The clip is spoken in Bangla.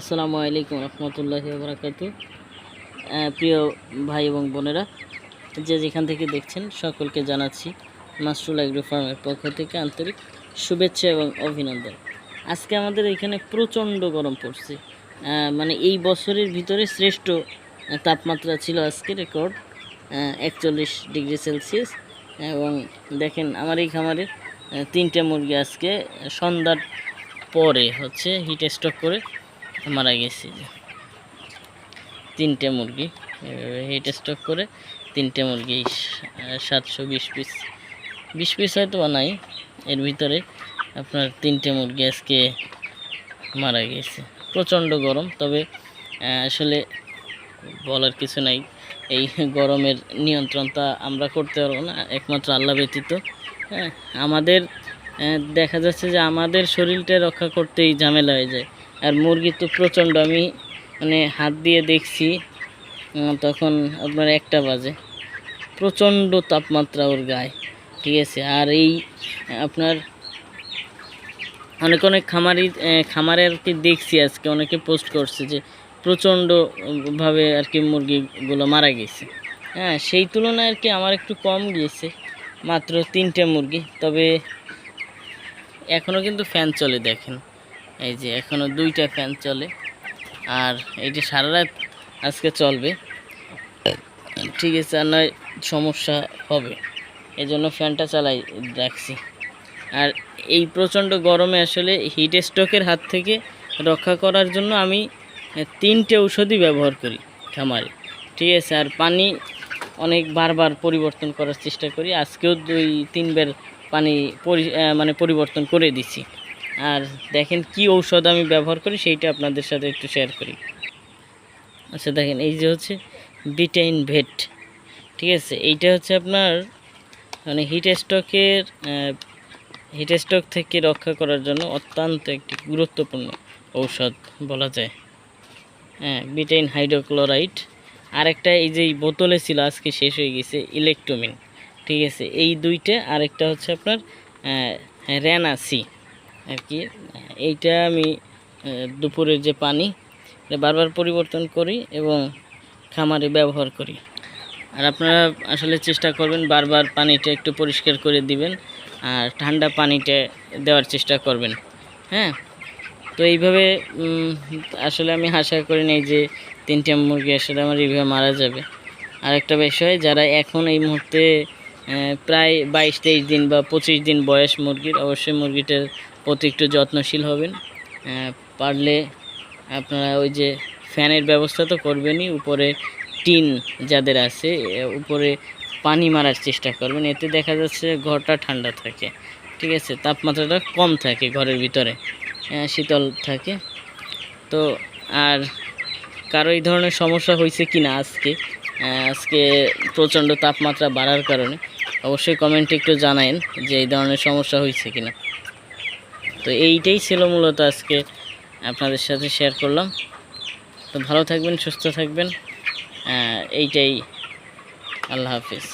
আসসালামু আলাইকুম রহমতুল্লাহ বরাকাতু প্রিয় ভাই এবং বোনেরা, যে যেখান থেকে দেখছেন সকলকে জানাচ্ছি মাসরুল অ্যাগ্রো ফার্মের পক্ষ থেকে আন্তরিক শুভেচ্ছা এবং অভিনন্দন। আজকে আমাদের এখানে প্রচণ্ড গরম পড়ছে। মানে এই বছরের ভিতরে শ্রেষ্ঠ তাপমাত্রা ছিল আজকে রেকর্ড একচল্লিশ ডিগ্রি সেলসিয়াস। এবং দেখেন আমার এই খামারের তিনটে মুরগি আজকে সন্ধ্যার পরে হচ্ছে হিট স্ট্রোক করে মারা গেছে তিনটে মুরগি হিট স্টক করে তিনটে মুরগি সাতশো বিশ পিস বিশ পিস হয়তো নাই, এর ভিতরে আপনার তিনটে মুরগি আজকে মারা গেছে। প্রচণ্ড গরম, তবে আসলে বলার কিছু নাই। এই গরমের নিয়ন্ত্রণটা আমরা করতে পারব না, একমাত্র আল্লাহ ব্যতীত। হ্যাঁ আমাদের দেখা যাচ্ছে যে আমাদের শরীরটা রক্ষা করতেই ঝামেলা হয়ে যায়। আর মুরগি তো প্রচণ্ড, আমি মানে হাত দিয়ে দেখছি তখন আপনার একটা বাজে। প্রচণ্ড তাপমাত্রা ওর গায়ে, ঠিক আছে? আর এই, আপনার অনেক অনেক খামারি খামারে আর কি দেখছি আজকে, অনেকে পোস্ট করছে যে প্রচণ্ডভাবে আর কি মুরগিগুলো মারা গেছে। হ্যাঁ সেই তুলনায় আর কি আমার একটু কম গিয়েছে, মাত্র তিনটে মুরগি, তবে এখনও কিন্তু ফ্যান চলে দেখেন। এই যে এখনও দুইটা ফ্যান চলে। আর এইটা সারা রাত আজকে চলবে। ঠিক আছে, আর নয়, সমস্যা হবে। এই জন্য ফ্যানটা চালাই রাখছি। আর এই প্রচণ্ড গরমে আসলে হিট স্ট্রোকের হাত থেকে রক্ষা করার জন্য আমি তিনটে ঔষধই ব্যবহার করি খামারে। ঠিক আছে, আর পানি অনেক বারবার পরিবর্তন করার চেষ্টা করি। আজকেও দুই, তিনবার পানি মানে পরিবর্তন করে দিছি। আর দেখেন কি ঔষধ আমি ব্যবহার করি, সেইটা আপনাদের সাথে একটু শেয়ার করি। আচ্ছা দেখেন, এই যে হচ্ছে বিটাইন ভেট, ঠিক আছে? এইটা হচ্ছে আপনার মানে হিট স্ট্রোকের হিট স্ট্রোক থেকে রক্ষা করার জন্য অত্যন্ত একটি গুরুত্বপূর্ণ ঔষধ বলা যায়। হ্যাঁ বিটাইন হাইড্রোক্লোরাইড। আরেকটা এই যে বোতলে ছিল, আজকে শেষ হয়ে গেছে, ইলেকট্রোমিন, ঠিক আছে? এই দুইটা, আরেকটা হচ্ছে আপনার র্যানাসি আর কি, এইটা আমি দুপুরের যে পানি, এটা বারবার পরিবর্তন করি এবং খামারে ব্যবহার করি। আর আপনারা আসলে চেষ্টা করবেন বারবার পানিটা একটু পরিষ্কার করে দিবেন আর ঠান্ডা পানিটা দেওয়ার চেষ্টা করবেন হ্যাঁ? তো এইভাবে আসলে আমি আশা করি নাই যে তিনটে মুরগি আসলে আমার এইভাবে মারা যাবে। আর একটা বিষয়, যারা এখন এই মুহূর্তে প্রায় বাইশ তেইশ দিন বা পঁচিশ দিন বয়স মুরগির, অবশ্যই মুরগিটার একটু যত্নশীল হবেন। পারলে আপনারা ওই যে ফ্যানের ব্যবস্থা তো করবেনই, উপরে টিন যাদের আছে উপরে পানি মারার চেষ্টা করবেন। এতে দেখা যাচ্ছে ঘরটা ঠান্ডা থাকে, ঠিক আছে? তাপমাত্রাটা কম থাকে ঘরের ভিতরে শীতল থাকে। তো আর কারও এই ধরনের সমস্যা হয়েছে কি না আজকে আজকে প্রচণ্ড তাপমাত্রা বাড়ার কারণে, অবশ্যই কমেন্টে একটু জানায়েন যে এই ধরনের সমস্যা হয়েছে কি না তো এইটাই ছিল মূলত আজকে আপনাদের সাথে শেয়ার করলাম। তো ভালো থাকবেন, সুস্থ থাকবেন। এইটাই। আল্লাহ হাফিজ।